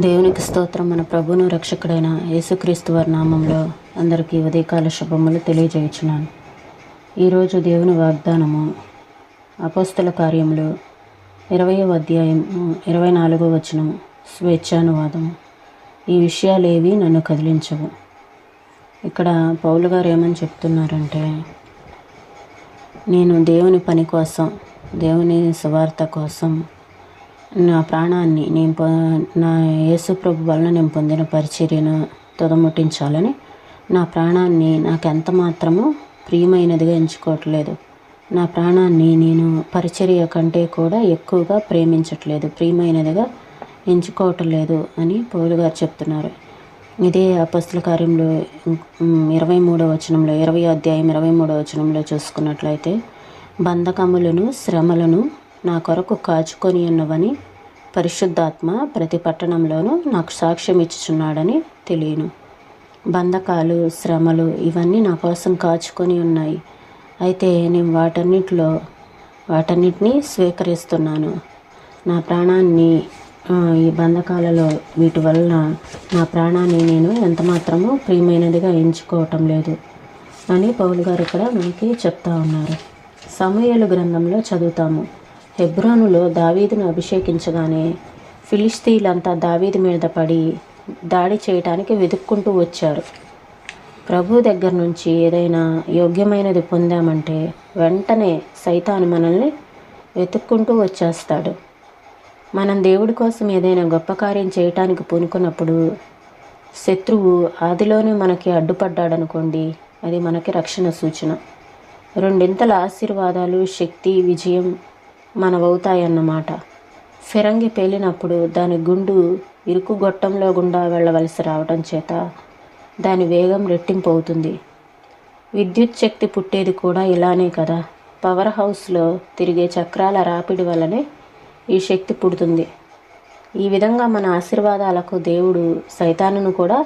దేవునికి స్తోత్రం. మన ప్రభును రక్షకుడైన యేసుక్రీస్తు వారి నామంలో అందరికీ ఉదయకాల శుభములు తెలియజేయుచున్నాను. ఈరోజు దేవుని వాగ్దానము అపోస్తుల కార్యములు ఇరవయో అధ్యాయం ఇరవై నాలుగో వచనము స్వేచ్ఛానువాదము. ఈ విషయాలేవి నన్ను కదిలించవు. ఇక్కడ పౌలు గారు ఏమని చెప్తున్నారంటే నేను దేవుని పని కోసం దేవుని సువార్త కోసం నా ప్రాణాన్ని నేను పొ నా యేసు ప్రభు వలన నేను పొందిన పరిచర్యను తుదముట్టించాలని నా ప్రాణాన్ని నాకు ఎంత మాత్రము ప్రియమైనదిగా ఎంచుకోవట్లేదు. నా ప్రాణాన్ని నేను పరిచర్య కంటే కూడా ఎక్కువగా ప్రేమించట్లేదు ప్రియమైనదిగా ఎంచుకోవటం లేదు అని పౌలు గారు చెప్తున్నారు. ఇదే అపస్తుల కార్యంలో ఇరవై మూడో వచనంలో ఇరవై అధ్యాయం ఇరవై మూడో వచనంలో చూసుకున్నట్లయితే బంధకములను శ్రమలను నా కొరకు కాచుకొని ఉన్నవని పరిశుద్ధాత్మ ప్రతి పట్టణంలోనూ నాకు సాక్ష్యం ఇచ్చుచున్నాడని తెలియను. బంధకాలు శ్రమలు ఇవన్నీ నా కోసం కాచుకొని ఉన్నాయి. అయితే నేను వాటన్నిటిలో వాటన్నిటినీ స్వీకరిస్తున్నాను. నా ప్రాణాన్ని ఈ బంధకాలలో వీటి వలన నా ప్రాణాన్ని నేను ఎంత మాత్రము ప్రియమైనదిగా ఎంచుకోవటం లేదు అని పౌలు గారు ఇక్కడ మనకి చెప్తా ఉన్నారు. సమయాలు గ్రంథంలో చదువుతాము. హెబ్రోనులో దావీదును అభిషేకించగానే ఫిలిస్తీన్లంతా దావీదు మీద పడి దాడి చేయటానికి వెతుక్కుంటూ వచ్చారు. ప్రభు దగ్గర నుంచి ఏదైనా యోగ్యమైనది పొందామంటే వెంటనే సైతాను మనల్ని వెతుక్కుంటూ వచ్చేస్తాడు. మనం దేవుడి కోసం ఏదైనా గొప్ప కార్యం చేయటానికి పూనుకున్నప్పుడు శత్రువు ఆదిలోనే మనకి అడ్డుపడ్డాడనుకోండి అది మనకి రక్షణ సూచన. రెండింతల ఆశీర్వాదాలు శక్తి విజయం మనవవుతాయన్నమాట. ఫిరంగి పేలినప్పుడు దాని గుండు ఇరుకు గొట్టంలో గుండా వెళ్ళవలసి రావడం చేత దాని వేగం రెట్టింపు అవుతుంది విద్యుత్ శక్తి పుట్టేది కూడా ఇలానే కదా. పవర్ హౌస్లో తిరిగే చక్రాల రాపిడి వల్లనే ఈ శక్తి పుడుతుంది. ఈ విధంగా మన ఆశీర్వాదాలకు దేవుడు సైతానును కూడా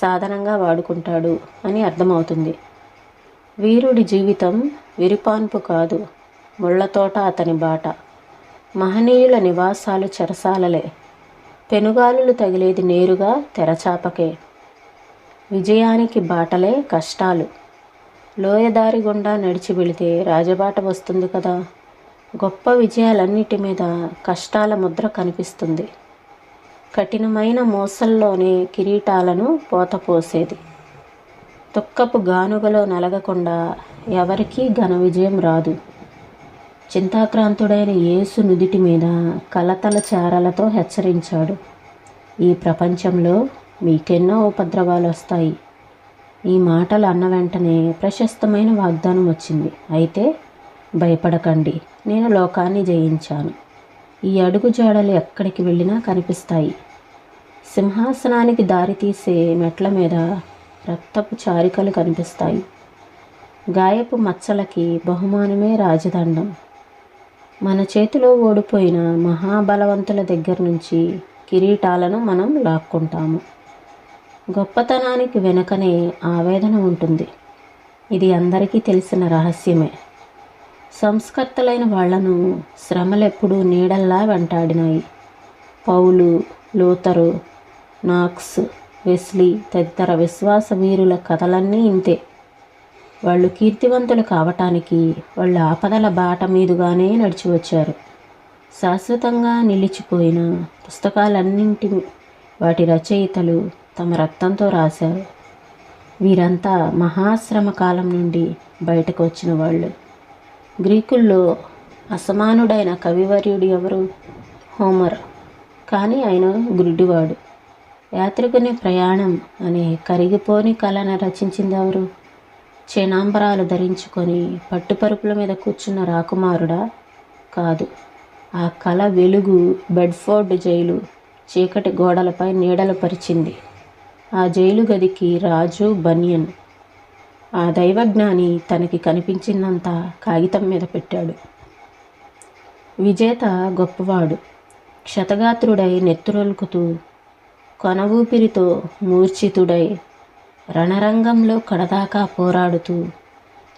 సాధనంగా వాడుకుంటాడు అని అర్థమవుతుంది. వీరుడి జీవితం విరిపాన్పు కాదు. ముళ్ళతోట అతని బాట. మహనీయుల నివాసాలు చెరసాలలే. పెనుగాలులు తగిలేది నేరుగా తెరచాపకే. విజయానికి బాటలే కష్టాలు. లోయదారి గుండా నడిచి వెళితే రాజబాట వస్తుంది కదా. గొప్ప విజయాలన్నిటి మీద కష్టాల ముద్ర కనిపిస్తుంది. కఠినమైన మోసల్లోనే కిరీటాలను పోతపోసేది తుక్కపు గానుగలో నలగకుండా ఎవరికీ ఘన విజయం రాదు. చింతాక్రాంతుడైన యేసు నుదిటి మీద కలతల చారలతో హెచ్చరించాడు. ఈ ప్రపంచంలో మీకెన్నో ఉపద్రవాలు వస్తాయి ఈ మాటలు అన్న వెంటనే ప్రశస్తమైన వాగ్దానం వచ్చింది. అయితే భయపడకండి నేను లోకాన్ని జయించాను. ఈ అడుగు జాడలు ఎక్కడికి వెళ్ళినా కనిపిస్తాయి. సింహాసనానికి దారితీసే మెట్ల మీద రక్తపు చారికలు కనిపిస్తాయి. గాయపు మచ్చలకి బహుమానమే రాజదండం. మన చేతిలో ఓడిపోయిన మహాబలవంతుల దగ్గర నుంచి కిరీటాలను మనం లాక్కుంటాము. గొప్పతనానికి వెనుకనే ఆవేదన ఉంటుంది. ఇది అందరికీ తెలిసిన రహస్యమే. సంస్కర్తలైన వాళ్ళను శ్రమలెప్పుడూ నీడల్లా వెంటాడినాయి. పౌలు లూతరు నాక్స్ వెస్లీ తదితర విశ్వాస వీరుల కథలన్నీ ఇంతే. వాళ్ళు కీర్తివంతులు కావటానికి వాళ్ళు ఆపదల బాట మీదుగానే నడిచి వచ్చారు. శాశ్వతంగా నిలిచిపోయిన పుస్తకాలన్నింటి వాటి రచయితలు తమ రక్తంతో రాశారు. వీరంతా మహాశ్రమ కాలం నుండి బయటకు వచ్చిన వాళ్ళు. గ్రీకుల్లో అసమానుడైన కవివర్యుడు ఎవరు? హోమర్. కానీ ఆయన గుడ్డివాడు యాత్రికుని ప్రయాణం అనే కరిగిపోని కళను రచించింది ఎవరు? చేనాంబరాలు ధరించుకొని పట్టుపరుపుల మీద కూర్చున్న రాకుమారుడా కాదు. ఆ కళ వెలుగు బెడ్ఫోర్డ్ జైలు చీకటి గోడలపై నీడలు పరిచింది. ఆ జైలు గదికి రాజు బనియన్. ఆ దైవజ్ఞాని తనకి కనిపించిందంతా కాగితం మీద పెట్టాడు. విజేత గొప్పవాడు. క్షతగాత్రుడై నెత్తురొలుకుతూ కొన ఊపిరితో మూర్ఛితుడై రణరంగంలో కడదాకా పోరాడుతూ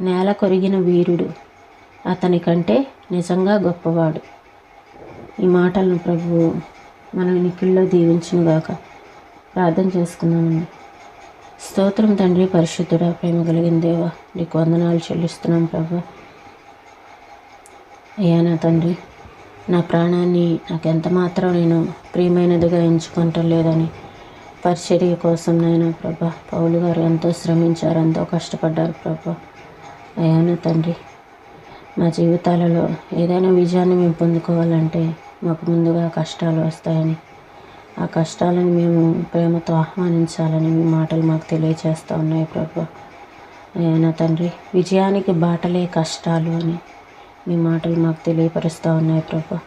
నేల కొరిగిన వీరుడు అతని కంటే నిజంగా గొప్పవాడు. ఈ మాటలను ప్రభువు మన నిఖిల్లో దీవించునుగాక ప్రార్థన చేసుకున్నామండి స్తోత్రం తండ్రి పరిశుద్ధుడా ప్రేమ కలిగిన దేవా నీకు వందనాలు చెల్లిస్తున్నాం ప్రభు. అయ్యా నా తండ్రి నా ప్రాణాన్ని నాకు ఎంత మాత్రం నేను ప్రియమైనదిగా ఎంచుకుంటం లేదని పరిచర్య కోసం నాయన ప్రభా. పౌలు గారు ఎంతో శ్రమించారు ఎంతో కష్టపడ్డారు ప్రభా. అయ్యా తండ్రి? మా జీవితాలలో ఏదైనా విజయాన్ని మేము పొందుకోవాలంటే మాకు ముందుగా కష్టాలు వస్తాయని ఆ కష్టాలను మేము ప్రేమతో ఆహ్వానించాలని మీ మాటలు మాకు తెలియచేస్తూ ఉన్నాయి ప్రభా. అయ్యా తండ్రి? విజయానికి బాటలే కష్టాలు అని మీ మాటలు మాకు తెలియపరుస్తూ ఉన్నాయి ప్రభా.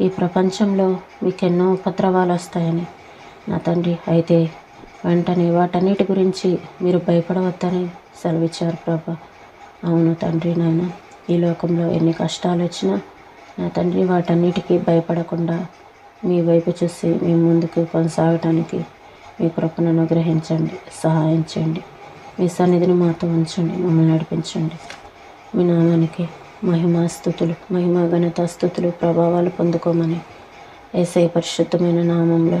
ఈ ప్రపంచంలో మీకు ఎన్నో ఉపద్రవాలు వస్తాయని నా తండ్రి అయితే వెంటనే వాటన్నిటి గురించి మీరు భయపడవద్దని సెలవిచ్చారు ప్రభా. అవును తండ్రి నాయన ఈ లోకంలో ఎన్ని కష్టాలు వచ్చినా నా తండ్రి వాటన్నిటికీ భయపడకుండా మీ వైపు చూసి మీ ముందుకు కొనసాగటానికి మీ కృపను అనుగ్రహించండి సహాయం చేయండి. మీ సన్నిధిని మాతో ఉంచండి మమ్మల్ని నడిపించండి. మీ నామానికి మహిమా స్థుతులు మహిమా ఘనత స్థుతులు ప్రభావాలు పొందుకోమని ఏసై పరిశుద్ధమైన నామంలో